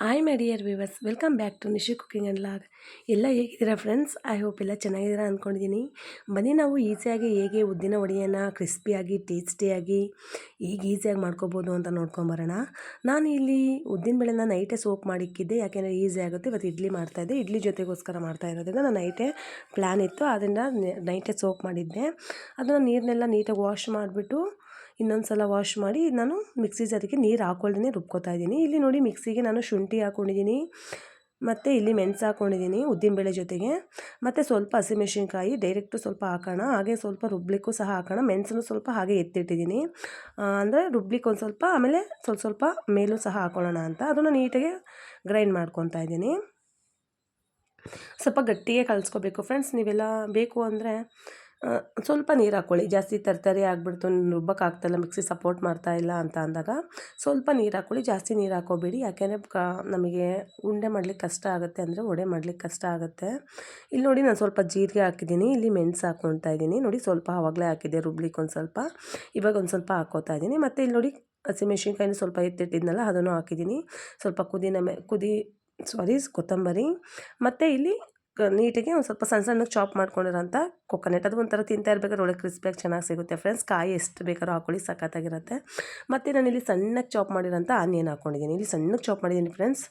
Hi my dear viewers welcome back to Nishi cooking and vlog ಎಲ್ಲ ಹೇಗಿದ್ದೀರಾ friends I hope ಎಲ್ಲ ಚೆನ್ನಾಗಿದ್ದೀರಾ ಅಂದ್ಕೊಂಡಿದ್ದೀನಿ ಬನ್ನಿ ನಾವು ಈಸಿಯಾಗಿ ಹೇಗೆ ಉದ್ದಿನ ವಡೆಯನ್ನು ಕ್ರಿಸ್ಪಿಯಾಗಿ ಟೇಸ್ಟಿಯಾಗಿ ಈಗ ಈಸಿಯಾಗಿ ಮಾಡ್ಕೋಬೋದು ಅಂತ ನೋಡ್ಕೊಂಬರೋಣ ನಾನು ಇಲ್ಲಿ ಉದ್ದಿನ ಬೆಳೆನ ನೈಟೇ ಸೋಪ್ ಮಾಡಿಕ್ಕಿದ್ದೆ. ಯಾಕೆಂದರೆ ಈಸಿ ಆಗುತ್ತೆ. ಇವತ್ತು ಇಡ್ಲಿ ಮಾಡ್ತಾಯಿದ್ದೆ ಇಡ್ಲಿ ಜೊತೆಗೋಸ್ಕರ ಮಾಡ್ತಾ ಇರೋದ್ರಿಂದ ನಾನು ನೈಟೇ ಪ್ಲ್ಯಾನ್ ಇತ್ತು. ಅದರಿಂದ ನೈಟೇ ಸೋಪ್ ಮಾಡಿದ್ದೆ. ಅದನ್ನು ನೀರನ್ನೆಲ್ಲ ನೀಟಾಗಿ ವಾಶ್ ಮಾಡಿಬಿಟ್ಟು ಇನ್ನೊಂದು ಸಲ ವಾಶ್ ಮಾಡಿ ನಾನು ಮಿಕ್ಸಿ ಜಾರಿಗೆ ನೀರು ಹಾಕೊಳ್ದೇ ರುಬ್ಕೋತಾ ಇದ್ದೀನಿ. ಇಲ್ಲಿ ನೋಡಿ ಮಿಕ್ಸಿಗೆ ನಾನು ಶುಂಠಿ ಹಾಕ್ಕೊಂಡಿದ್ದೀನಿ ಮತ್ತು ಇಲ್ಲಿ ಮೆಣಸು ಹಾಕ್ಕೊಂಡಿದ್ದೀನಿ ಉದ್ದಿನಬೇಳೆ ಜೊತೆಗೆ, ಮತ್ತು ಸ್ವಲ್ಪ ಹಸಿಮೆಣ್ಸಿನ್ಕಾಯಿ ಡೈರೆಕ್ಟು ಸ್ವಲ್ಪ ಹಾಕೋಣ. ಹಾಗೆ ಸ್ವಲ್ಪ ರುಬ್ಲಿಕ್ಕೂ ಸಹ ಹಾಕೋಣ. ಮೆಣಸನ್ನು ಸ್ವಲ್ಪ ಹಾಗೆ ಎತ್ತಿಟ್ಟಿದ್ದೀನಿ. ಅಂದರೆ ರುಬ್ಲಿಕ್ಕೆ ಒಂದು ಸ್ವಲ್ಪ, ಆಮೇಲೆ ಸ್ವಲ್ಪ ಸ್ವಲ್ಪ ಮೇಲೂ ಸಹ ಹಾಕೊಳ್ಳೋಣ ಅಂತ. ಅದನ್ನು ನೀಟಾಗಿ ಗ್ರೈಂಡ್ ಮಾಡ್ಕೊತಾ ಇದ್ದೀನಿ. ಸ್ವಲ್ಪ ಗಟ್ಟಿಗೆ ಕಲಿಸ್ಕೋಬೇಕು. ಫ್ರೆಂಡ್ಸ್ ನೀವೆಲ್ಲ ಬೇಕು ಅಂದರೆ ಸ್ವಲ್ಪ ನೀರು ಹಾಕ್ಕೊಳ್ಳಿ ಜಾಸ್ತಿ ತರಕಾರಿ ಆಗಿಬಿಡ್ತು ರುಬ್ಬಕ್ಕಾಗ್ತಾಯಿಲ್ಲ ಮಿಕ್ಸಿ ಸಪೋರ್ಟ್ ಮಾಡ್ತಾ ಇಲ್ಲ ಅಂತ ಅಂದಾಗ ಸ್ವಲ್ಪ ನೀರು ಹಾಕ್ಕೊಳ್ಳಿ ಜಾಸ್ತಿ ನೀರು ಹಾಕೋಬೇಡಿ. ಯಾಕೆಂದರೆ ಕ ನಮಗೆ ಉಂಡೆ ಮಾಡ್ಲಿಕ್ಕೆ ಕಷ್ಟ ಆಗುತ್ತೆ ಅಂದರೆ ವಡೆ ಮಾಡ್ಲಿಕ್ಕೆ ಕಷ್ಟ ಆಗುತ್ತೆ. ಇಲ್ಲಿ ನೋಡಿ ನಾನು ಸ್ವಲ್ಪ ಜೀರಿಗೆ ಹಾಕಿದ್ದೀನಿ. ಇಲ್ಲಿ ಮೆಣಸು ಹಾಕ್ಕೊತಾ ಇದ್ದೀನಿ. ನೋಡಿ ಸ್ವಲ್ಪ ಆವಾಗಲೇ ಹಾಕಿದ್ದೆ ರುಬ್ಲಿಕ್ಕೆ ಒಂದು ಸ್ವಲ್ಪ. ಇವಾಗ ಒಂದು ಸ್ವಲ್ಪ ಹಾಕೋತಾ ಇದ್ದೀನಿ. ಮತ್ತು ಇಲ್ಲಿ ನೋಡಿ ಹಸಿಮೆಣ್ಸಿನ್ಕಾಯಿನೂ ಸ್ವಲ್ಪ ಎತ್ತಿಟ್ಟಿದ್ನಲ್ಲ, ಅದನ್ನು ಹಾಕಿದ್ದೀನಿ. ಸ್ವಲ್ಪ ಕುದಿನ ಮೆ, ಕುದಿ ಸಾರಿ ಕೊತ್ತಂಬರಿ. ಮತ್ತು ಇಲ್ಲಿ ನೀಟಾಗಿ ಒಂದು ಸ್ವಲ್ಪ ಸಣ್ಣ ಸಣ್ಣಗೆ ಚಾಪ್ ಮಾಡ್ಕೊಂಡಿರೋಂಥ ಕೊಕೊನೆಟ್. ಅದು ಒಂಥರ ತಿಂತಾ ಇರಬೇಕಾದ್ರೆ ಒಳ್ಳೆ ಕ್ರಿಸ್ಪಿಯಾಗಿ ಚೆನ್ನಾಗಿ ಸಿಗುತ್ತೆ ಫ್ರೆಂಡ್ಸ್. ಕಾಯಿ ಎಷ್ಟು ಬೇಕಾದ್ರೂ ಹಾಕೊಳ್ಳಿ, ಸಖತ್ತಾಗಿರುತ್ತೆ. ಮತ್ತು ನಾನು ಇಲ್ಲಿ ಸಣ್ಣಗೆ ಚಾಪ್ ಮಾಡಿರೋಂಥ ಆನಿಯನ್ ಹಾಕ್ಕೊಂಡಿದ್ದೀನಿ ಇಲ್ಲಿ ಸಣ್ಣಗೆ ಚಾಪ್ ಮಾಡಿದ್ದೀನಿ ಫ್ರೆಂಡ್ಸ್.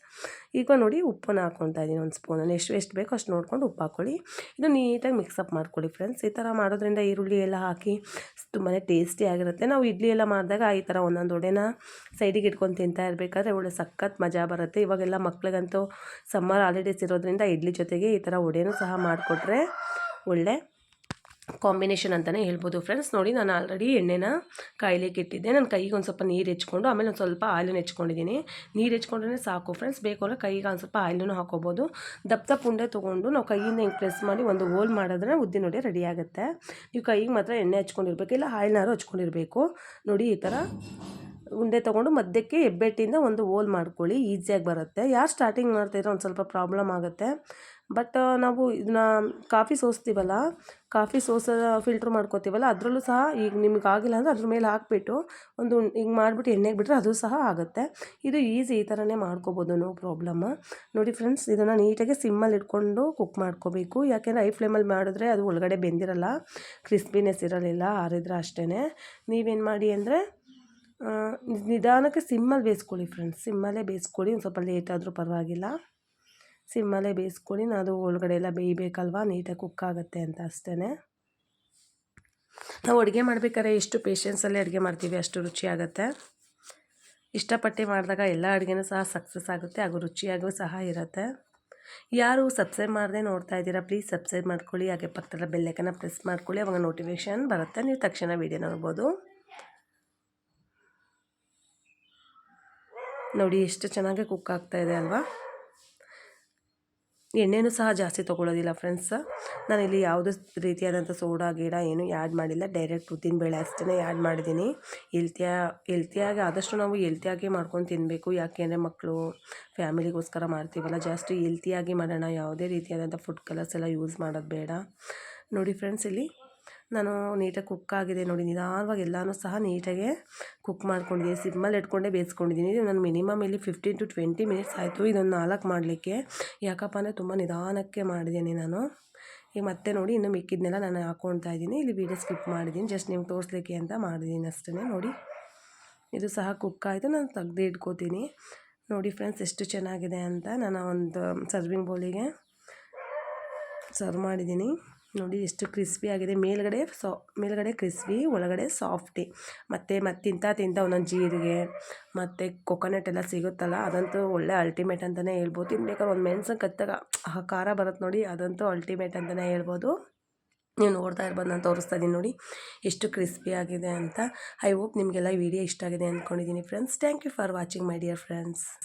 ಈಗ ನೋಡಿ ಉಪ್ಪನ್ನು ಹಾಕ್ಕೊತಾ ಇದ್ದೀನಿ ಒಂದು ಸ್ಪೂನಲ್ಲಿ. ಎಷ್ಟು ಎಷ್ಟು ಬೇಕೋ ಅಷ್ಟು ನೋಡ್ಕೊಂಡು ಉಪ್ಪು ಹಾಕ್ಕೊಳ್ಳಿ ಇದು ನೀಟಾಗಿ ಮಿಕ್ಸಪ್ ಮಾಡ್ಕೊಳ್ಳಿ ಫ್ರೆಂಡ್ಸ್ ಈ ಥರ ಮಾಡೋದ್ರಿಂದ ಈರುಳ್ಳಿ ಎಲ್ಲ ಹಾಕಿ ತುಂಬಾ ಟೇಸ್ಟಿ ಆಗಿರುತ್ತೆ. ನಾವು ಇಡ್ಲಿ ಎಲ್ಲ ಮಾಡಿದಾಗ ಈ ಥರ ಒಂದೊಂದು ಒಡೆನ ಸೈಡಿಗೆ ಇಟ್ಕೊಂಡು ತಿಂತಾ ಇರಬೇಕಾದ್ರೆ ಒಳ್ಳೆ ಸಖತ್ ಮಜಾ ಬರುತ್ತೆ. ಇವಾಗೆಲ್ಲ ಮಕ್ಳಿಗಂತೂ ಸಮ್ಮರ್ ಹಾಲಿಡೇಸ್ ಇರೋದ್ರಿಂದ ಇಡ್ಲಿ ಜೊತೆಗೆ ಈ ಥರ ಒಡೆನೂ ಸಹ ಮಾಡಿಕೊಟ್ರೆ ಒಳ್ಳೆ ಕಾಂಬಿನೇಷನ್ ಅಂತಲೇ ಹೇಳ್ಬೋದು ಫ್ರೆಂಡ್ಸ್. ನೋಡಿ, ನಾನು ಆಲ್ರೆಡಿ ಎಣ್ಣೆನ ಕಾಯ್ಲಿಕ್ಕೆ ಇಟ್ಟಿದ್ದೆ. ನನ್ನ ಕೈಗೆ ಒಂದು ಸ್ವಲ್ಪ ನೀರು ಹೆಚ್ಕೊಂಡು, ಆಮೇಲೆ ಒಂದು ಸ್ವಲ್ಪ ಆಯಿಲನ್ನು ಹೆಚ್ಕೊಂಡಿದ್ದೀನಿ. ನೀರು ಹೆಚ್ಕೊಂಡ್ರೆ ಸಾಕು ಫ್ರೆಂಡ್ಸ್. ಬೇಕು ಅಂದರೆ ಕೈಗೆ ಒಂದು ಸ್ವಲ್ಪ ಆಯಿಲನ್ನು ಹಾಕೋಬೋದು. ದಪ್ಪ ಪುಂಡೆ ತೊಗೊಂಡು ನಾವು ಕೈಯಿಂದ ಹಿಂಗೆ ಪ್ರೆಸ್ ಮಾಡಿ ಒಂದು ಹೋಲ್ ಮಾಡಿದ್ರೆ ಉದ್ದಿನ ನೋಡಿ ರೆಡಿ ಆಗುತ್ತೆ. ನೀವು ಕೈಗೆ ಮಾತ್ರ ಎಣ್ಣೆ ಹಚ್ಕೊಂಡಿರ್ಬೇಕು, ಇಲ್ಲ ಆಯಿಲ್ನಾರು ಹಚ್ಕೊಂಡಿರಬೇಕು. ನೋಡಿ, ಈ ಥರ ಉಂಡೆ ತೊಗೊಂಡು ಮಧ್ಯಕ್ಕೆ ಹೆಬ್ಬೆಟ್ಟಿಂದ ಒಂದು ಹೋಲ್ ಮಾಡ್ಕೊಳ್ಳಿ. ಈಸಿಯಾಗಿ ಬರುತ್ತೆ. ಯಾರು ಸ್ಟಾರ್ಟಿಂಗ್ ಮಾಡ್ತಾಯಿದ್ರೆ ಒಂದು ಸ್ವಲ್ಪ ಪ್ರಾಬ್ಲಮ್ ಆಗುತ್ತೆ. ಬಟ್ ನಾವು ಇದನ್ನ ಕಾಫಿ ಸೋಸ್ತೀವಲ್ಲ, ಕಾಫಿ ಸೋಸ ಫಿಲ್ಟ್ರ್ ಮಾಡ್ಕೋತೀವಲ್ಲ, ಅದರಲ್ಲೂ ಸಹ ಈಗ ನಿಮ್ಗೆ ಆಗಿಲ್ಲ ಅಂದರೆ ಅದ್ರ ಮೇಲೆ ಹಾಕಿಬಿಟ್ಟು ಒಂದು ಹಿಂಗೆ ಮಾಡಿಬಿಟ್ಟು ಎಣ್ಣೆಗೆ ಬಿಟ್ಟರೆ ಅದು ಸಹ ಆಗುತ್ತೆ. ಇದು ಈಸಿ ಈ ಥರನೇ ಮಾಡ್ಕೋಬೋದು, ನೋ ಪ್ರಾಬ್ಲಮ್. ನೋಡಿ ಫ್ರೆಂಡ್ಸ್, ಇದನ್ನು ನೀಟಾಗಿ ಸಿಮ್ಮಲ್ಲಿ ಇಟ್ಕೊಂಡು ಕುಕ್ ಮಾಡ್ಕೋಬೇಕು. ಯಾಕೆಂದರೆ ಐ ಫ್ಲೇಮಲ್ಲಿ ಮಾಡಿದ್ರೆ ಅದು ಒಳಗಡೆ ಬೆಂದಿರಲ್ಲ, ಕ್ರಿಸ್ಪಿನೆಸ್ ಇರಲಿಲ್ಲ, ಆರಿದ್ರೆ ಅಷ್ಟೇ ನೀವೇನು ಮಾಡಿ ಅಂದರೆ ನಿಧಾನಕ್ಕೆ ಸಿಮ್ಮಲ್ಲಿ ಬೇಯಿಸ್ಕೊಳ್ಳಿ ಫ್ರೆಂಡ್ಸ್. ಸಿಮ್ಮಲ್ಲೇ ಬೇಯಿಸ್ಕೊಳ್ಳಿ, ಒಂದು ಸ್ವಲ್ಪ ಲೇಟ್ ಆದರೂ ಪರವಾಗಿಲ್ಲ. ಸಿಮ್ಮಲ್ಲೇ ಬೇಯಿಸ್ಕೊಳ್ಳಿ. ಅದು ಒಳಗಡೆ ಎಲ್ಲ ಬೇಯಬೇಕಲ್ವಾ? ನೀಟಾಗಿ ಕುಕ್ ಆಗುತ್ತೆ ಅಂತ ಅಷ್ಟೇ ನಾವು ಅಡುಗೆ ಮಾಡ್ಬೇಕಾದ್ರೆ ಎಷ್ಟು ಪೇಷನ್ಸಲ್ಲಿ ಅಡುಗೆ ಮಾಡ್ತೀವಿ, ಅಷ್ಟು ರುಚಿಯಾಗುತ್ತೆ ಇಷ್ಟಪಟ್ಟು ಮಾಡಿದಾಗ ಎಲ್ಲ ಅಡುಗೆನೂ ಸಹ ಸಕ್ಸಸ್ ಆಗುತ್ತೆ, ಹಾಗೂ ರುಚಿಯಾಗೂ ಸಹ ಇರುತ್ತೆ. ಯಾರು ಸಬ್ಸ್ಕ್ರೈಬ್ ಮಾಡದೆ ನೋಡ್ತಾ ಇದ್ದೀರಾ ಪ್ಲೀಸ್ ಸಬ್ಸ್ಕ್ರೈಬ್ ಮಾಡ್ಕೊಳ್ಳಿ. ಹಾಗೆ ಪಕ್ಕದ ಬೆಲ್ಲೈಕನ್ನ ಪ್ರೆಸ್ ಮಾಡ್ಕೊಳ್ಳಿ. ಅವಾಗ ನೋಟಿಫಿಕೇಷನ್ ಬರುತ್ತೆ. ನೀವು ತಕ್ಷಣ ವೀಡಿಯೋ ನೋಡ್ಬೋದು. ನೋಡಿ, ಎಷ್ಟು ಚೆನ್ನಾಗಿ ಕುಕ್ ಆಗ್ತಾ ಇದೆ ಅಲ್ವಾ? ಎಣ್ಣೆನೂ ಸಹ ಜಾಸ್ತಿ ತೊಗೊಳೋದಿಲ್ಲ ಫ್ರೆಂಡ್ಸ್. ನಾನಿಲ್ಲಿ ಯಾವುದೇ ರೀತಿಯಾದಂಥ ಸೋಡಾ, ಗೀಡ ಏನು ಆ್ಯಡ್ ಮಾಡಿಲ್ಲ. ಡೈರೆಕ್ಟ್ ಬೇಳೆ ಅಷ್ಟೇ ಆ್ಯಡ್ ಮಾಡಿದ್ದೀನಿ. ಹೆಲ್ತಿಯ, ಹೆಲ್ತಿಯಾಗಿ ಆದಷ್ಟು ನಾವು ಎಲ್ತಿಯಾಗಿ ಮಾಡ್ಕೊಂಡು ತಿನ್ನಬೇಕು ಯಾಕೆಂದರೆ ಮಕ್ಕಳು ಫ್ಯಾಮಿಲಿಗೋಸ್ಕರ ಮಾಡ್ತೀವಲ್ಲ, ಜಾಸ್ತಿ ಹೆಲ್ತಿಯಾಗಿ ಮಾಡೋಣ, ಯಾವುದೇ ರೀತಿಯಾದಂಥ ಫುಡ್ ಕಲರ್ಸ್ ಎಲ್ಲ ಯೂಸ್ ಮಾಡೋದು ಬೇಡ. ನೋಡಿ ಫ್ರೆಂಡ್ಸ್, ಇಲ್ಲಿ ನಾನು ನೀಟಾಗಿ ಕುಕ್ ಆಗಿದೆ ನೋಡಿ, ನಿಧಾನವಾಗಿ ಎಲ್ಲನೂ ಸಹ ನೀಟಾಗೆ ಕುಕ್ ಮಾಡ್ಕೊಂಡಿದ್ದೀನಿ. ಸಿಮ್ಮಲ್ಲಿ ಇಟ್ಕೊಂಡೇ ಬೇಯಿಸ್ಕೊಂಡಿದ್ದೀನಿ. ನಾನು ಮಿನಿಮಮ್ ಇಲ್ಲಿ ಫಿಫ್ಟೀನ್ ಟು ಟ್ವೆಂಟಿ ಮಿನಿಟ್ಸ್ ಆಯಿತು. ಇದೊಂದು ನಾಲ್ಕು ಮಾಡಲಿಕ್ಕೆ. ಯಾಕಪ್ಪ ಅಂದರೆ ತುಂಬ ನಿಧಾನಕ್ಕೆ ಮಾಡಿದ್ದೀನಿ ನಾನು. ಈಗ ಮತ್ತೆ ನೋಡಿ, ಇನ್ನು ಮಿಕ್ಕಿದ್ನೆಲ್ಲ ನಾನು ಹಾಕ್ಕೊಳ್ತಾ ಇದ್ದೀನಿ. ಇಲ್ಲಿ ವೀಡಿಯೋ ಸ್ಕಿಪ್ ಮಾಡಿದ್ದೀನಿ. ಜಸ್ಟ್ ನಿಮ್ಗೆ ತೋರಿಸ್ಲಿಕ್ಕೆ ಅಂತ ಮಾಡಿದ್ದೀನಿ ಅಷ್ಟೇ ನೋಡಿ. ಇದು ಸಹ ಕುಕ್ ಆಯಿತು. ನಾನು ತೆಗ್ದು ಇಟ್ಕೋತೀನಿ. ನೋಡಿ ಫ್ರೆಂಡ್ಸ್ ಎಷ್ಟು ಚೆನ್ನಾಗಿದೆ ಅಂತ ನಾನು ಒಂದು ಸರ್ವಿಂಗ್ ಬೌಲಿಗೆ ಸರ್ವ್ ಮಾಡಿದ್ದೀನಿ. ನೋಡಿ, ಎಷ್ಟು ಕ್ರಿಸ್ಪಿ ಆಗಿದೆ. ಮೇಲ್ಗಡೆ ಸಾ, ಮೇಲ್ಗಡೆ ಕ್ರಿಸ್ಪಿ, ಒಳಗಡೆ ಸಾಫ್ಟಿ. ಮತ್ತು ಮತ್ತು ತಿಂತ ತಿಂತ ಒಂದೊಂದು ಜೀರಿಗೆ, ಮತ್ತು ಕೊಕೊನಟ್ ಎಲ್ಲ ಸಿಗುತ್ತಲ್ಲ, ಅದಂತೂ ಒಳ್ಳೆ ಅಲ್ಟಿಮೇಟ್ ಅಂತಲೇ ಹೇಳ್ಬೋದು. ತಿನ್ಬೇಕಾದ್ರೆ ಒಂದು ಮೆಣಸನ್ನು ಕತ್ತಾಗ ಖಾರ ಬರುತ್ತೆ ನೋಡಿ, ಅದಂತೂ ಅಲ್ಟಿಮೇಟ್ ಅಂತಲೇ ಹೇಳ್ಬೋದು. ನೀವು ನೋಡ್ತಾ ಇರ್ಬೋದು, ನಾನು ತೋರಿಸ್ತಾ ಇದ್ದೀನಿ ನೋಡಿ, ಎಷ್ಟು ಕ್ರಿಸ್ಪಿ ಆಗಿದೆ ಅಂತ. ಐ ಹೋಪ್ ನಿಮಗೆಲ್ಲ ವಿಡಿಯೋ ಇಷ್ಟ ಆಗಿದೆ ಅಂದ್ಕೊಂಡಿದ್ದೀನಿ friends thank you for watching my dear friends